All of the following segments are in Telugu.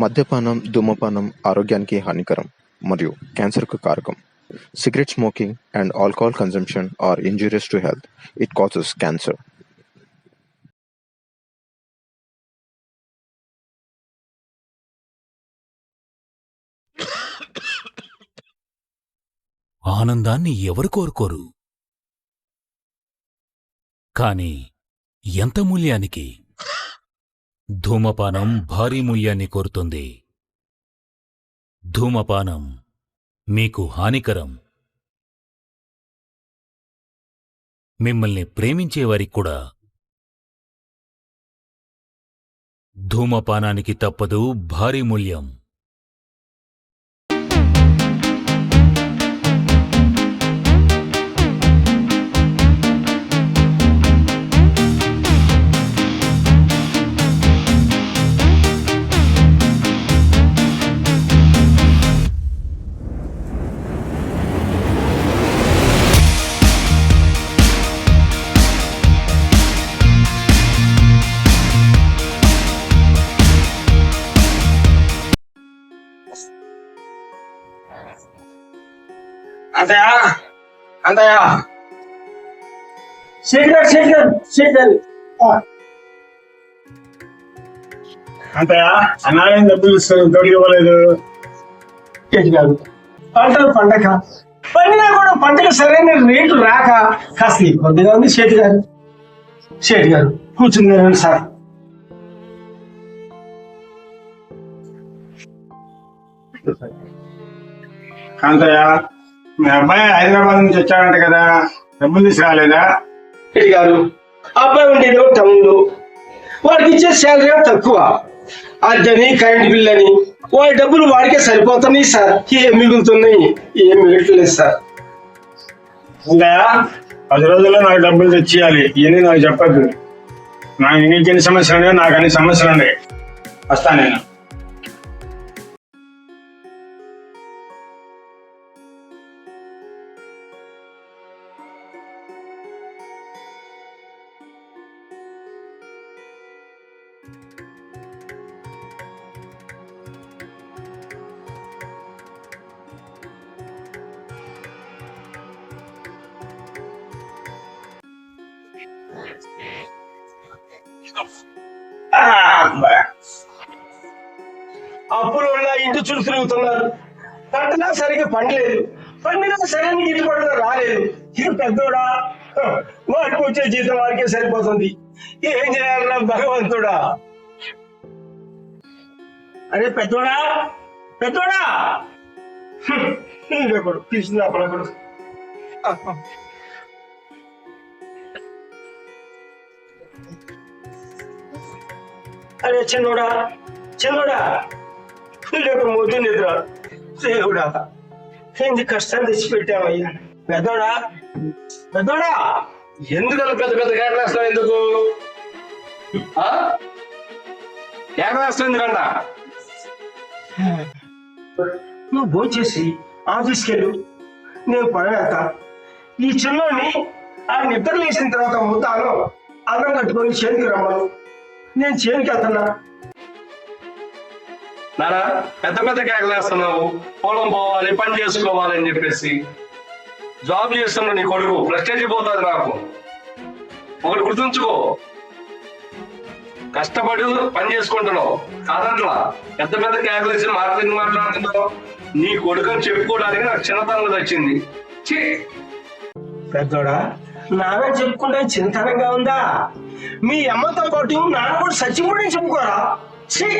మద్యపానం ధూమపానం ఆరోగ్యానికి హానికరం మరియు క్యాన్సర్కు కారకం. Cigarette smoking and alcohol consumption are injurious to health it causes cancer ఆనందాన్ని ఎవరు కోరుకోరు? కాని ఎంత మూల్యానికి? ధూమపానం భారీ మూల్యాన్ని కోరుతుంది. ధూమపానం మీకు హానికరం. మిమ్మల్ని ప్రేమించేవారికి కూడా. ధూమపానానికి తప్పదు భారీ మూల్యం అంతయా అంతయా శేఖర్ శేఖర్ శేఖర్. అంతయా అన్నాయం డబ్బులు ఇస్తాను తోడు ఇవ్వలేదు. గారు పంటలు పండగ పండినా కూడా పంటకు సరైన రేటు రాక కాస్త ఇబ్బందిగా ఉంది శేఠి గారు శేఠి గారు కూర్చుంది సార్. కాంతయ్య మీ అబ్బాయి హైదరాబాద్ నుంచి వచ్చాడంట కదా డబ్బులు తీసుకురాలేదా? రెడ్డి గారు? అబ్బాయి ఉండేది టౌన్లో. వాడికి ఇచ్చే శాలరీ తక్కువ. అద్దని కరెంట్ బిల్ అని. వాడి డబ్బులు వాడికే సరిపోతున్నాయి సార్. ఏం మిగులుతున్నాయి? ఏం మిగలట్లేదు సార్. ఉందా పది రోజుల్లో నాకు డబ్బులు తెచ్చియాలి. ఇవన్నీ నాకు చెప్పద్దు. నాకు నీకు ఎన్ని సమస్యలు ఉన్నాయో నాకు అన్ని సమస్యలు ఉన్నాయి వస్తా నేను. ఉన్న తిరుగుతున్నారు పంటనా సరిగ్గా పండలేదు. పండినా సరైన గిట్టుబాటుగా రాలేదు. ఇది పెద్దోడా? హ, వాడికి వచ్చే జీతం వాడికే సరిపోతుంది. ఏం చేయాలన్నా భగవంతుడా? అరే పెద్దోడా? పెద్దోడా? హ్మ్, ఇంకొకడు పిలిచింది అప్పలకుడు అరే చిన్నోడా చిన్నోడా. లేక నిద్ర. దేవుడా ఏంది కష్టాలు తెచ్చిపెట్టావయ్యా. పెద్దోడా పెద్దోడా ఎందుకలా పెద్ద పెద్ద కేకలేస్తావు ఎందుకు? ఆ? కేకలేస్తావు ఎందుకంట? నువ్వు భోంచేసి ఆఫీస్కి వెళ్ళు. నేను పడవేత ఈ చిన్నోని ఆ నిద్ర లేచిన తర్వాత ముద్దాను అన్నం కట్టుకొని చేతికి రమ్మను. నేను చేనికి వెళ్తున్నా. నానా పెద్ద పెద్ద కేకలేస్తున్నావు పొలం పోవాలి పని చేసుకోవాలి అని చెప్పేసి జాబ్ చేస్తున్నా నీ కొడుకు ప్రెస్టేజ్ పోతుంది నాకు. ఒకటి గుర్తుంచుకో. కష్టపడి పని చేసుకుంటున్నావు. కాదట్లా పెద్ద పెద్ద కేకలేసి మాట్లాడి మాట్లాడుతున్నావు. నీ కొడుకుని చెప్పుకోవడానికి నాకు చిన్నతనం వచ్చింది. ఛీ! పెద్దోడా నాన్న చెప్పుకుంటే చింతనంగా ఉందా? మీ అమ్మతో పాటు నాన్న కూడా సచివుడే చెప్పుకోరా? ఛీ!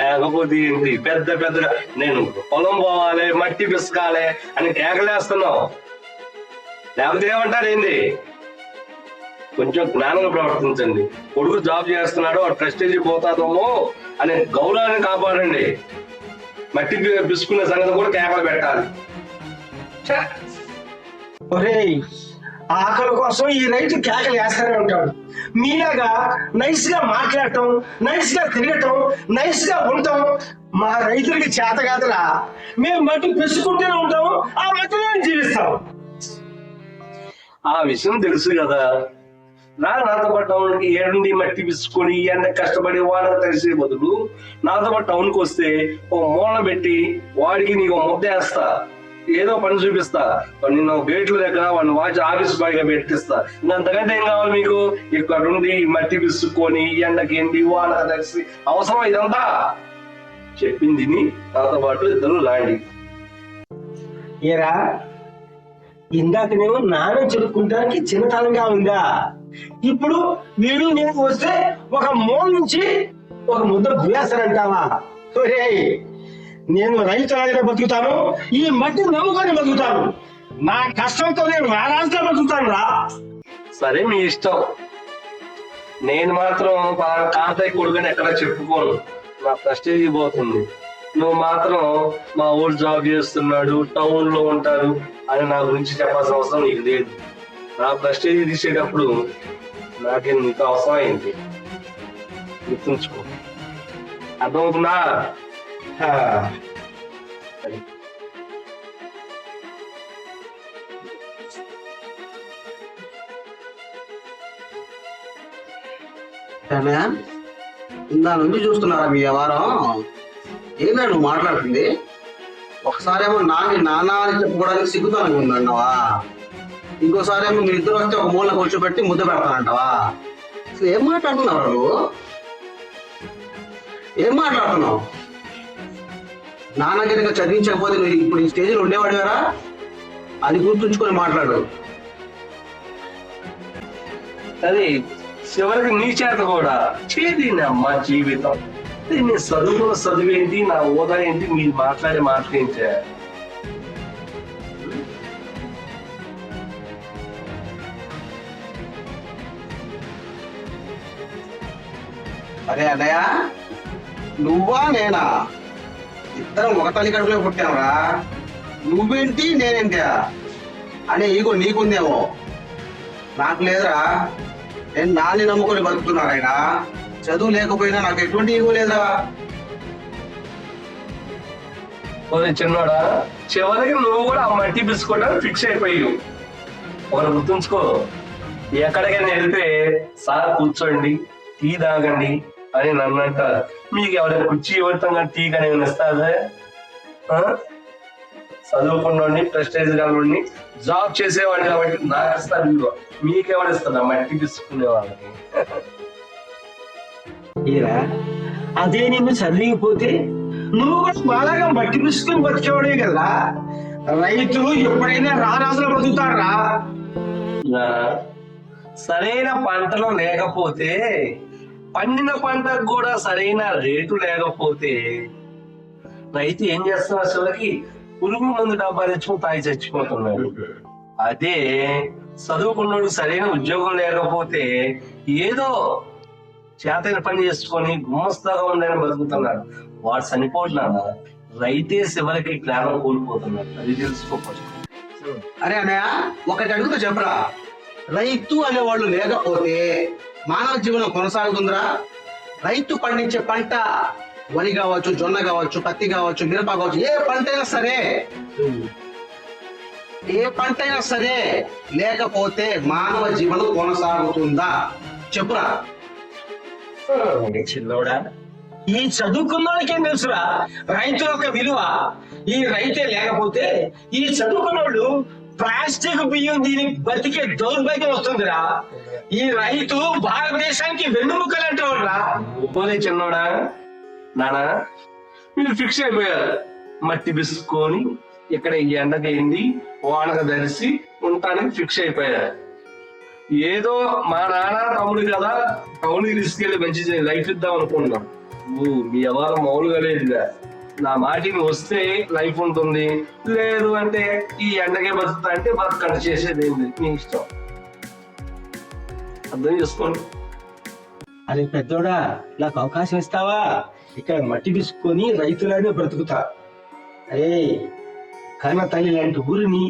లేకపోతే ఏంటి? పెద్ద పెద్ద నేను పొలం పోవాలి మట్టి పిసకాలి అని కేకలేస్తున్నావు. లేకపోతే ఏమంటారు ఏంది? కొంచెం జ్ఞానంగా ప్రవర్తించండి. కొడుకు జాబ్ చేస్తున్నాడు ఆ ప్రెస్టేజ్ పోతాదేమో అనే గౌరవాన్ని కాపాడండి. మట్టి పిసుకునే సంగతి కూడా కేకలు పెట్టాలి. ఛే! ఒరేయ్ ఆకలి కోసం ఈ రైతు కేకలు వేస్తూనే ఉంటాడు. మీలాగా నైస్గా మాట్లాడటం నైస్గా తిరగటం నైస్గా ఉండటం మా రైతులకి చేత కాదురా. మేము మట్టి పెసుకుంటూనే ఉంటాం ఆ మట్టిలో జీవిస్తాం. ఆ విషయం తెలుసు కదా. నా నాతో పాటు టౌన్కి ఏడుండి మట్టి పిసుకొని ఎండ కష్టపడి వాడక తెలిసే బదులు నాతో పాటు టౌన్కి వస్తే ఓ మూల పెట్టి వాడికి నీకు ముద్ద వేస్తా. ఏదో పని చూపిస్తా. నిన్ను గేట్ల దగ్గర వాడిని వాచ్ ఆఫీస్ బాయ్గా పెట్టిస్తా. ఇంకంతకంటే ఏం కావాలి మీకు? ఇక్కడ ఉండి మట్టి పిసుకొని ఎండకి ఎండి తెలిసి అవసరం ఇదంతా? చెప్పింది నాతో పాటు ఇద్దరు లాండి. ఏరా ఇందాకనేమో నాన్న చెప్పుకుంటానికి చిన్నతనంగా ఉందా? ఇప్పుడు వీడు నేను వస్తే ఒక మూల నుంచి ఒక ముద్ద భూయాసనంటావా ఒరేయ్ నేను రైతు లాగానే బతుకుతాను ఈ మట్టి నమ్ముకొని బతుకుతాను. నా కష్టంతో నేను రారాజుగా బతుకుతాను రా. సరే మీ ఇష్టం. నేను మాత్రం తాతయ్య కొడుకుని ఎక్కడ చెప్పుకోను. నా ప్రెస్టేజ్ పోతుంది. నువ్వు మాత్రం మా ఊరు జాబ్ చేస్తున్నాడు టౌన్లో ఉంటాడు అని నా గురించి చెప్పాల్సిన అవసరం నీకు లేదు. నా ప్రెస్టేజ్ తీసేటప్పుడు నాకేం నీకు అవసరం అయింది గుర్తుంచుకో. అర్థమవుతుందా? దాని ఇందా నుండి చూస్తున్నారా మీ వ్యవహారం? ఏందా నువ్వు మాట్లాడుతుంది? ఒకసారేమో నాని నాన్న అని చెప్పుకోవడానికి సిగ్గుతానికి ఉందన్నావా ఇంకోసారేమో మీ ఇద్దరు వస్తే ఒక మూల కూర్చోబెట్టి ముద్ద పెడతానంటావా? అసలు ఏం మాట్లాడుతున్నావు నువ్వు? ఏం మాట్లాడుతున్నావు? నాన్న కనుక చదివించకపోతే నువ్వు ఇప్పుడు ఈ స్టేజ్లో ఉండేవాడివారా? అది గుర్తుంచుకొని మాట్లాడు. అది చివరికి నీ చేత కూడా చేది అమ్మ జీవితం. ఇది నీ చదువుకున్న చదువు ఏంటి నా హోదా ఏంటి మీరు మాట్లాడే మాటలు ఏంటి? అరే అన్నయ్య నువ్వా నేనా? ఇద్దరం ఒక తల్లి కడుపులో పుట్టాంరా. నువ్వేంటి నేనేంటి? అనే ఈగో నీకుందేమో. నాకు లేదురా. నేను నాని నమ్ముకొని బతుకుతున్నారాయన చదువు లేకపోయినా నాకు ఎటువంటి ఈగో లేదా ఓరే చిన్నోడా? చివరికి నువ్వు కూడా ఆ మట్టి బిస్కోటాన్ని ఫిక్స్ అయిపోయావు ఒకరు గుర్తుంచుకో. ఎక్కడికైనా వెళ్తే సార్ కూర్చోండి. టీ తాగండి అని నన్ను అంటారు మీకు ఎవరైనా కుర్చీ ఎవరితో టీ కానీ ఏమైనా ఇస్తారా? చదువుకున్నోడిని ప్రెస్టేజ్ గలవాడిని జాబ్ చేసేవాడిని కాబట్టి నాకు ఇస్తారు విలువ మీకెవరు ఇస్తారు? మట్టి పిసుకునే వాళ్ళకి. ఈరా అదే నిన్ను చదివిపోతే నువ్వు కూడా బాగా మట్టి పిసుకుని బతికేవాడే కదా? రైతులు ఎప్పుడైనా రారాజులు బతుకుతారా? సరైన పంటలు లేకపోతే పండిన పంటకు కూడా సరైన రేటు లేకపోతే రైతు ఏం చేస్తున్నా అసలుకి పురుగు మందు డబ్బా తెచ్చుకుని తాగి చచ్చిపోతున్నాడు అదే చదువుకున్నాడు సరైన ఉద్యోగం లేకపోతే ఏదో చేతని పని చేసుకొని గుమ్మస్తాగా ఉండని బతుకుతున్నాడు వాడు చనిపోతున్నాడు? రైతే చివరికి జ్ఞానం కోల్పోతున్నాడు అది తెలుసుకోవచ్చు అరే అన్నయ్య ఒకటి అడుగుతా చెప్పరా? రైతు అనేవాళ్ళు లేకపోతే మానవ జీవనం కొనసాగుతుందిరా. రైతు పండించే పంట వరి కావచ్చు జొన్న కావచ్చు పత్తి కావచ్చు మిరప కావచ్చు ఏ పంట అయినా సరే ఏ పంట అయినా సరే లేకపోతే మానవ జీవనం కొనసాగుతుందా? చెప్పురా. చిన్నోడా ఈ చదువుకున్నోళ్ళకేం తెలుసురా? రైతుల యొక్క విలువ ఈ రైతే లేకపోతే ఈ చదువుకున్నోళ్ళు ప్లాస్టిక్ బియ్యం దీని బతికే దౌర్భాగ్యం వస్తుందిరా. ఈ రైతు భారతదేశానికి వెన్నుముక్కలు అంటావురా పోలే చిన్నోడా నానా మీరు ఫిక్స్ అయిపోయారు. మట్టి బిసుకొని ఇక్కడ ఈ ఎండకైంది వానక ధరిసి ఉండటానికి ఫిక్స్ అయిపోయారు. ఏదో మా నాన్న తమ్ముడు కదా టౌన్కి తీసుకెళ్ళి మంచి లైఫ్ ఇద్దాం అనుకుంటున్నాం ఓ, మీ ఎవరు మామూలుగా లేదుగా నా మాటికి వస్తే లైఫ్ ఉంటుంది. లేదు అంటే ఈ ఎండకే బతుకుతా అంటే బతకండి చేసేది ఏంది? మీ ఇష్టం. అర్థం చేసుకోండి. అరే పెద్దోడా నాకు అవకాశం ఇస్తావా? ఇక్కడ మట్టి పిసుకొని రైతులానే బ్రతుకుతా. అరే కన్న తల్లి లాంటి ఊరిని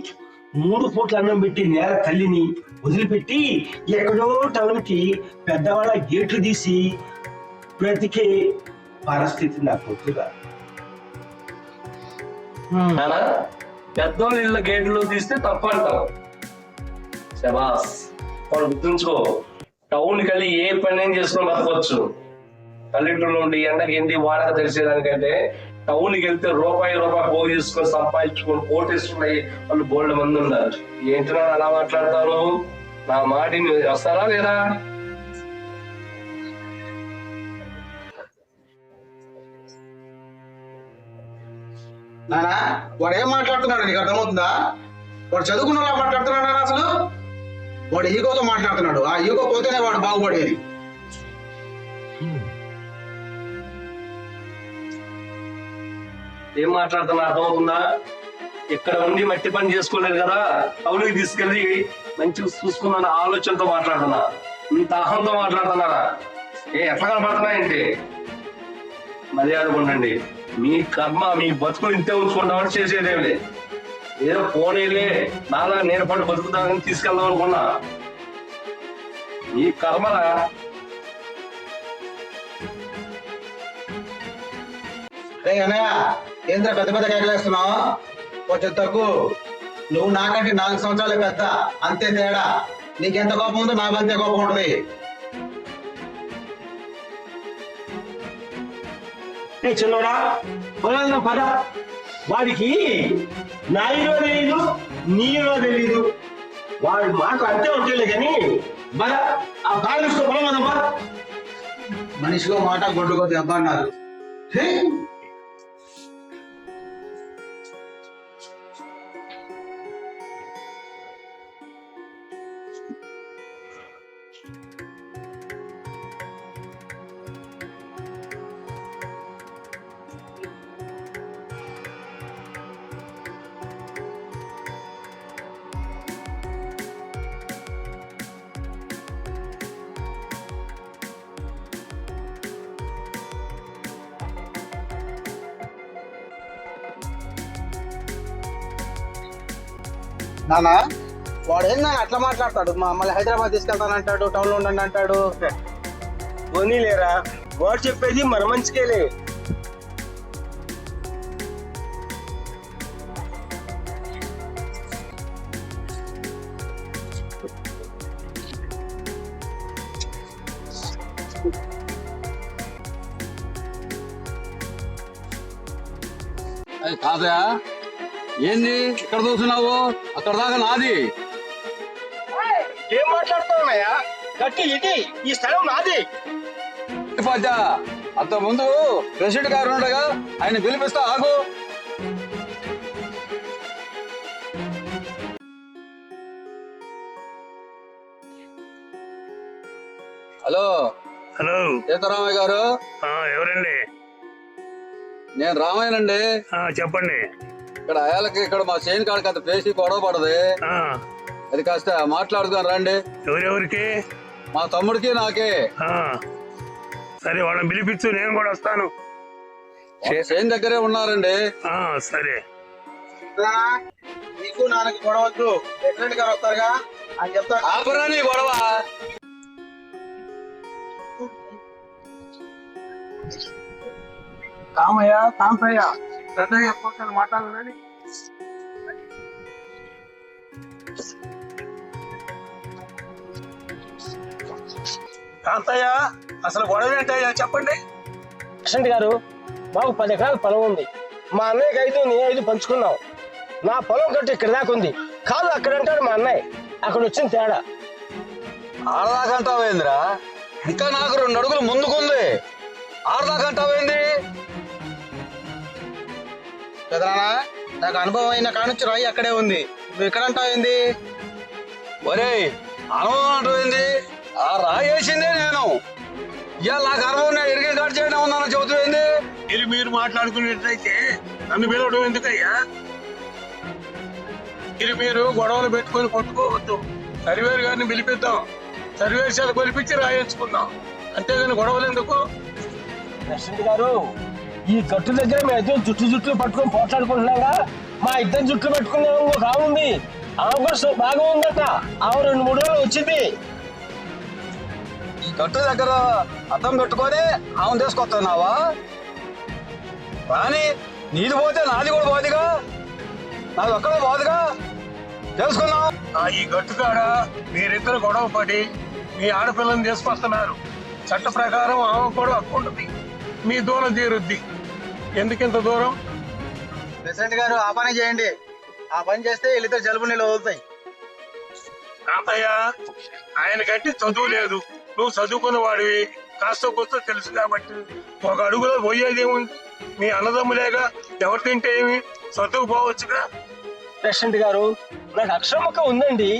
మూడు పూట్ల అన్నం పెట్టి నేల తల్లిని వదిలిపెట్టి ఎక్కడో టౌన్కి పెద్దవాళ్ళ గేట్లు తీసి బ్రతికే పరిస్థితి నాకు వద్దుగా Hmm. నానా పెద్దోళ్ళ ఇళ్ళ గేట్లు తీస్తే తప్పు అంటారు. శబాస్ వాళ్ళు గుర్తుంచుకో. టౌన్ కలిగి ఏ పని చేసుకుని బతకొచ్చు. పల్లెటూరులో ఉండి ఎండకి ఏంటి వాడక తెలిసేదానికంటే టౌన్కి వెళ్తే రూపాయి రూపాయి పోగు చేసుకొని సంపాదించుకొని కోటేసుకున్నాయి వాళ్ళు బోల్డ్ మంది ఉన్నారు. ఏంటి అలా మాట్లాడతారు? నా మాటిని వస్తారా లేదా? నానా వాడు ఏం మాట్లాడుతున్నాడు? నీకు అర్థమవుతుందా? వాడు చదువుకున్న వాళ్ళ మాట్లాడుతున్నాడా అసలు? వాడు ఈగోతో మాట్లాడుతున్నాడు. ఆ ఈగో పోతేనే వాడు బాగుపడేది. ఏం మాట్లాడుతున్నా? అర్థమవుతుందా? ఇక్కడ ఉండి మట్టి పని చేసుకోలేదు కదా? అవును తీసుకెళ్ళి మంచిగా చూసుకున్న ఆలోచనతో మాట్లాడుతున్నా. ఇంత అహంతో మాట్లాడుతున్నారా? ఏ ఎట్లా కనపడుతున్నాయంటే? మర్యాద ఉండండి. మీ కర్మ మీ బతుకులు ఇంతే ఉంచుకుంటామని చేసేదేమిలే. ఏదో పోనీలే నాలా నేను పట్టు బతుకుతానని తీసుకెళ్దాం అనుకున్నా. మీ కర్మరా? రే ఏంద్ర పెద్ద పెద్ద కేకలేస్తున్నావు కొంచెం తక్కువ నువ్వు నాకంటే నాలుగు సంవత్సరాలు పెద్ద అంతే తేడా. నీకెంత కోపం ఉందో నాకు అంతే కోపం ఉంటుంది. ఏ చిన్నోడా పొలం పద. వాడికి నా ఇరో తెలీదు నీ ఇరో తెలీదు. వాడు మాకు అంతే ఉంటేలే కానీ బల ఆ బాగా తీసుకో పొలం అదమ్మా మనిషిగా మాట గొడ్డుకో దెబ్బ అన్నారు. నానా? వాడు ఏందా అట్లా మాట్లాడతాడు? మమ్మల్ని హైదరాబాద్ తీసుకెళ్తానంటాడు టౌన్లో ఉండండి అంటాడు. పోనీలేరా వాడు చెప్పేది మన మంచికేలే కాదా ఏంది? ఇక్కడ చూస్తున్నావు? అక్కడ దాకా నాది. ఏం మాట్లాడుతున్నాయా గట్టి ఇది. ఈ స్థలం నాది. అంత ముందు ప్రెసిడెంట్ గారు ఉండగా ఆయన పిలిపిస్తా ఆగు. హలో. హలో. సీతారామయ్య గారు. ఆ, ఎవరండి? నేను రామయ్యనండి. ఆ, చెప్పండి. ఇక్కడ అయాలకి ఇక్కడ మా చేను కాడికి అంత పేసి గొడవ పడదు. ఆ, అది కాస్త మాట్లాడుకొని రండి. ఎవరెవరికి? మా తమ్ముడికి నాకే. ఆ, సరే వాళ్ళని పిలిపించు నేను కూడా వస్తాను. చేను దగ్గరే ఉన్నారండి. ఆ, సరే. నీకు నాన్నకి గొడవద్దు ప్రెసిడెంట్ గారు వస్తారుగా? అని చెప్తాడు. ఆపరా నీ గొడవ. కామయ్య మాట్లాడాలని కాంతయ్య అసలు గొడవ ఏంటయ్యా? చెప్పండి. కృష్ణ గారు మాకు పది ఎకరాల పొలం ఉంది. మా అన్నయ్యకి ఐదు నీ ఐదు పంచుకున్నాం. నా పొలం కట్టు ఇక్కడ దాకా ఉంది. కాదు అక్కడ అంటాడు మా అన్నయ్య. అక్కడ వచ్చిన తేడా. ఆడదాకంటావేందిరా ఇంకా నాకు రెండు అడుగులు ముందుకుంది. ఆడదాకంటావేంది పెదనానా నాకు అనుభవం అయిన కానుంచి రాయి అక్కడే ఉంది. నువ్వు ఇక్కడ అంటావు ఏంది? ఒరేయ్ అనుభవం అంటావేంది ఆ రాయి వేసిందే నేను. ఇవాళ నాకు అనుభవం నేను ఇరిగి కట్ చేయడం ఉందని చెబుతుంది మీరు మీరు మాట్లాడుకునేట్లయితే నన్ను పిలవడం ఎందుకయ్యా? మీరు మీరు గొడవలు పెట్టుకొని కొట్టుకోవద్దు. సర్వేర్ గారిని పిలిపిద్దాం. సర్వేర్ చేత పిలిపించి రాయించుకుందాం. అంతేగాని గొడవలు ఎందుకు? గారు ఈ గట్టు దగ్గర మేము జుట్టు జుట్లు పట్టుకొని పోట్లాడుకుంటున్నాగా మా ఇద్దరు జుట్లు పెట్టుకునే ఒక ఆమె ఉంది. ఆమె కూడా బాగా ఉందట. ఆమె రెండు మూడు రోజులు వచ్చింది. ఈ గట్టు దగ్గర అద్దం పెట్టుకొని ఆమె తీసుకొస్తున్నావా? రాని నీది పోతే నాది కూడా పోదుగా? నాది ఒక్కడే పోదుగా? తెలుసుకుందాం. ఆ ఈ గట్టు కాడ మీరిద్దరు గొడవ పడి మీ ఆడపిల్లని తీసుకొస్తున్నారు. చట్ట ప్రకారం ఆమె కూడా హక్కు ఉంటుంది మీ దూరం తీరుద్ది. ఎందుకింత దూరం? ప్రెసిడెంట్ గారు ఆ పని చేయండి. ఆ పని చేస్తే వీళ్ళిద్దరు జలుబు నీళ్ళు వదులుతాయి. కాంతయ్య ఆయన కంటే చదువు లేదు. నువ్వు చదువుకున్న వాడివి కాస్త కొత్త తెలుసు కాబట్టి ఒక అడుగులో పోయేది ఏముంది మీ అన్నదమ్ములేగా ఎవరు తింటే ఏమి? చదువుకోవచ్చుగా ప్రెసిడెంట్ గారు నాకు అక్షరం ముక్క ఉందండి.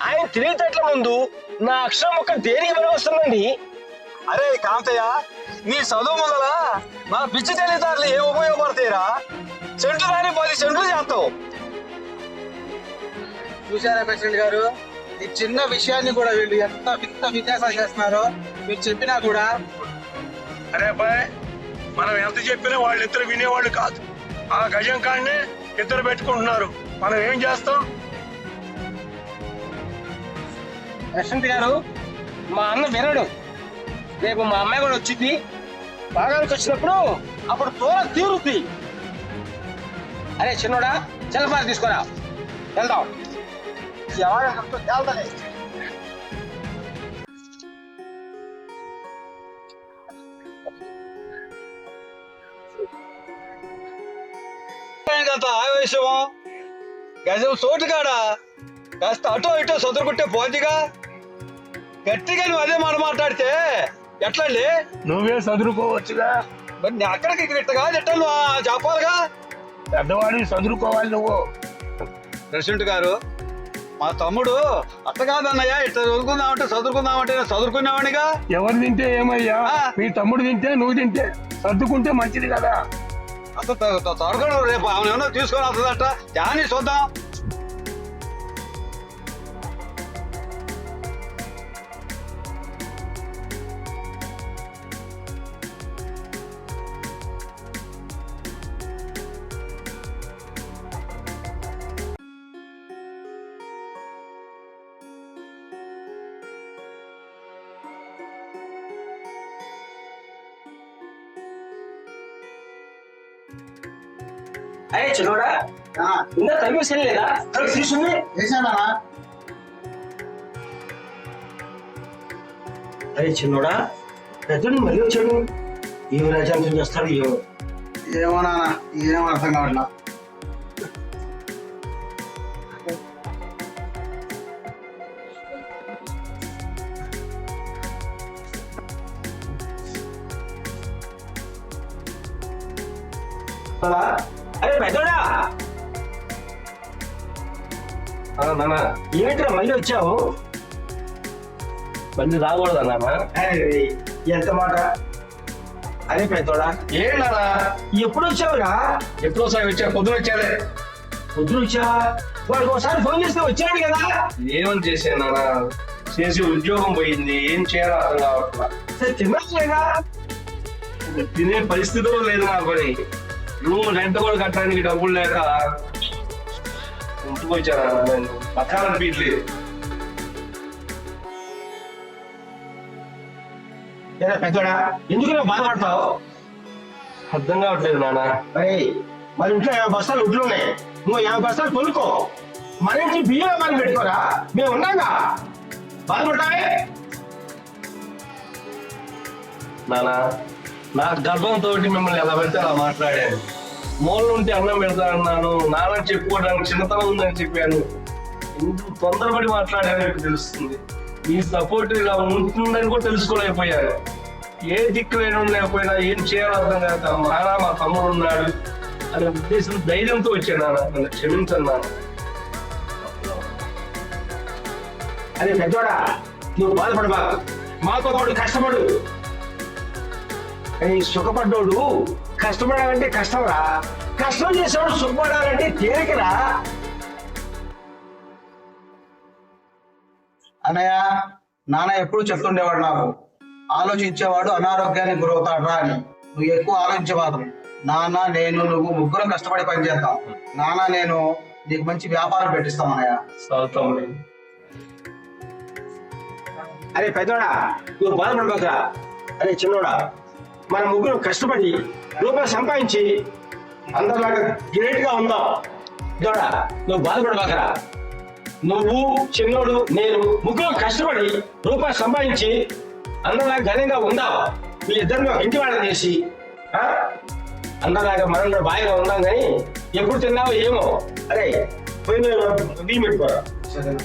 ఆయన తెలివితేటల ముందు నా అక్షరం ముక్క దేనికి పనివస్తుందండి అరే కాంతయ్య నీ చదువు ముందల నా పిచ్చి తెలివితేటలు ఏం ఉపయోగపడతాయిరా? చెంట్లు రాని పది చెంట్లు చేస్తావు. చూసారా ప్రెసిడెంట్ గారు? ఈ చిన్న విషయాన్ని కూడా వీళ్ళు ఎంత వింత విన్యాసాలు చేస్తున్నారో మీరు చెప్పినా కూడా అరే అబ్బాయి మనం ఎంత చెప్పినా వాళ్ళిద్దరు వినేవాళ్ళు కాదు. ఆ గజం కాడనే ఇద్దరు పెట్టుకుంటున్నారు. మనం ఏం చేస్తాం? ప్రెసిడెంట్ గారు మా అన్న వినడు. రేపు మా అమ్మాయి కూడా వచ్చింది. బాగానికి వచ్చినప్పుడు అప్పుడు తోల తీరుద్ది. అరే చిన్నోడా చెల్లపాలు తీసుకురా. వెళ్దాం. ఎవరు తేల్తలే అంత ఆవేశం గజం సోటుగాడా కాస్త అటో ఇటో సదురుకుంటే పోతిగా. గట్టిగా నువ్వు అదే మాట మాట్లాడితే ఎట్లండి? నువ్వే చదువుకోవచ్చుగా మరి నీ అక్కడికి ఆ చెప్పాలిగా? పెద్దవాడిని చదువుకోవాలి నువ్వు. ప్రెసిడెంట్ గారు మా తమ్ముడు అట్ట కాదన్నయ్య ఇట్లా చదువుకుందామంటే చదువుకుందామంటే నేను చదువుకునేవాడిగా ఎవరు తింటే ఏమయ్యా. మీ తమ్ముడు తింటే నువ్వు తింటే సర్దుకుంటే మంచిది కదా. అంత త్వరగా రేపు ఆమె ఏమన్నా తీసుకొని వస్తుందట దాన్ని చూద్దాం. అరే చిన్నోడా ఇంకా తగ్గి లేదా? తీసుకుంది చేశానా అరే చిన్నోడా పెద్దడు మళ్ళీ వచ్చాడు. ఏమి రాజాంతం చేస్తాడు ఏమో. ఏమో నాన్న ఏం అర్థం కావట్లా. అరే పెద్దోడా? నాన్న ఏమిట్రా మళ్ళీ వచ్చావు? మళ్ళీ రాకూడదా నాన్న ఎంత మాట? అరే పెద్దోడా ఏంటన్నా ఎప్పుడు వచ్చావురా ఎప్పుడో సార్ వచ్చా? పొద్దున వచ్చాడే పొద్దున వచ్చావా వాడికి ఒకసారి ఫోన్ చేస్తే వచ్చాడు కదా. ఏమని చేశాను నాన్న? చేసి ఉద్యోగం పోయింది. ఏం చేయాలో అర్థం కావట్లా. సరే తిన్నావు లేదా? తినే పరిస్థితిలో లేదు నాకు రూమ్ రెంట్ కూడా కట్టడానికి డబ్బులు లేక ఇంటికి నాన్న నేను బతకాలని పీట్లేదు ఏరా పెద్దోడా ఎందుకు నువ్వు బాధపడతావు అర్థం కావట్లేదు నాన్న. అరే మన ఇంట్లో యాభై బస్తాలు ఉడ్లు ఉన్నాయి. నువ్వు యాభై బస్తాలు కొనుక్కో. మన ఇంటి బియ్యం మనం పెట్టుకోరా. మేము ఉన్నాగా. బాధపడతావే? నాన్న నా గర్భంతో మిమ్మల్ని ఎలా పెడితే అలా మాట్లాడాను మూల నుండి అన్నం పెడతా అన్నాను నాన్న చెప్పుకోవడానికి చిన్నతనం ఉందని చెప్పాను. ఇంత తొందరపడి మాట్లాడాను మీకు తెలుస్తుంది. మీ సపోర్ట్ ఇలా ఉంటుందని కూడా తెలుసుకోలేకపోయాను ఏ దిక్కు లేని లేకపోయినా ఏం చేయాలో అర్థం కాక మా నాన్న మా తమ్ముడు ఉన్నాడు అనే ఉద్దేశం ధైర్యంతో వచ్చాను నాన్న. నన్ను క్షమించను నాన్న. అరే పెద్దోడా నువ్వు బాధపడబా మాతో పాటు కష్టపడు. ఈ సుఖపడ్డోడు కష్టపడాలంటే కష్టంరా? కష్టం చేసేవాడు సుఖపడాలంటే తేలికరా? అన్నయ్య నాన్న ఎప్పుడు చెప్తుండేవాడు నాకు ఆలోచించేవాడు అనారోగ్యానికి గురవుతాడు అని. నువ్వు ఎక్కువ ఆలోచించేవాడు నాన్న నేను నువ్వు ముగ్గురం కష్టపడి పని చేద్దాం నాన్న నేను నీకు మంచి వ్యాపారం పెట్టిస్తాం అన్నయ్య. అరే పెద్దోడా నువ్వు బాధపడబోకరా. అరే చిన్నోడా మన ముగ్గురు కష్టపడి రూపాయలు సంపాదించి అందరిలాగా గ్రేట్గా ఉందాం. దొడ నువ్వు బాధపడబాకరా. నువ్వు చిన్నోడు నేను ముగ్గురు కష్టపడి రూపాయి సంపాదించి అందరిలాగా ఘనంగా ఉందాం. మీ ఇద్దరిని ఇంటి వాళ్ళని చేసి అందరిలాగా మనం బాగా ఉందాం కానీ ఎప్పుడు తిన్నావో ఏమో. అరే పోయిన బియ్యం పెట్టుకోరా సరేనా?